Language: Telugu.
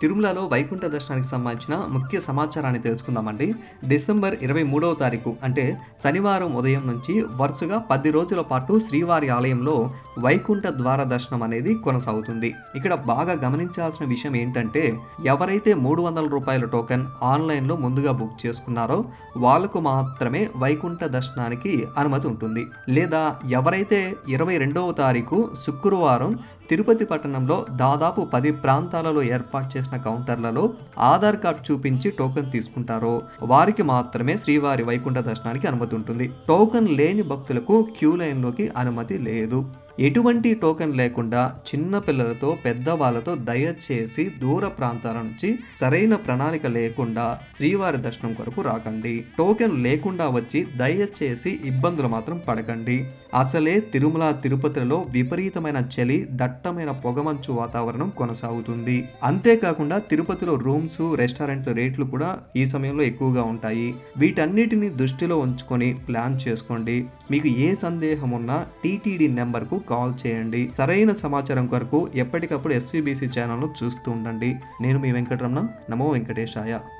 తిరుమలలో వైకుంఠ దర్శనానికి సంబంధించిన ముఖ్య సమాచారాన్ని తెలుసుకుందామండి. డిసెంబర్ ఇరవై మూడవ తారీఖు అంటే శనివారం ఉదయం నుంచి వరుసగా పది రోజుల పాటు శ్రీవారి ఆలయంలో వైకుంఠ ద్వార దర్శనం అనేది కొనసాగుతుంది. ఇక్కడ బాగా గమనించాల్సిన విషయం ఏంటంటే ఎవరైతే మూడు వందల రూపాయల టోకెన్ ఆన్లైన్లో ముందుగా బుక్ చేసుకున్నారో వాళ్ళకు మాత్రమే వైకుంఠ దర్శనానికి అనుమతి ఉంటుంది. లేదా ఎవరైతే ఇరవై రెండవ తారీఖు శుక్రవారం తిరుపతి పట్టణంలో దాదాపు పది ప్రాంతాలలో ఏర్పాటు చేసిన కౌంటర్లలో ఆధార్ కార్డ్ చూపించి టోకెన్ తీసుకుంటారో. వారికి మాత్రమే శ్రీవారి వైకుంఠ దర్శనానికి అనుమతి ఉంటుంది. టోకెన్ లేని భక్తులకు క్యూ లైన్లోకి అనుమతి లేదు. ఎటువంటి టోకెన్ లేకుండా చిన్న పిల్లలతో పెద్దవాళ్ళతో దయచేసి దూర ప్రాంతాల నుంచి సరైన ప్రణాళిక లేకుండా శ్రీవారి దర్శనం కొరకు రాకండి. టోకెన్ లేకుండా వచ్చి దయచేసి ఇబ్బందులు మాత్రం పడకండి. అసలే తిరుమల తిరుపతిలో విపరీతమైన చలి దట్టమైన పొగమంచు వాతావరణం కొనసాగుతుంది. అంతేకాకుండా తిరుపతిలో రూమ్స్ రెస్టారెంట్ రేట్లు కూడా ఈ సమయంలో ఎక్కువగా ఉంటాయి. వీటన్నిటిని దృష్టిలో ఉంచుకొని ప్లాన్ చేసుకోండి. మీకు ఏ సందేహం ఉన్నా టీటీడీ నెంబర్కు కాల్ చేయండి. సరైన సమాచారం కొరకు ఎప్పటికప్పుడు ఎస్వీబీసీ ఛానల్ను చూస్తూ ఉండండి. నేను మీ వెంకటరమణ నమో వెంకటేశాయ.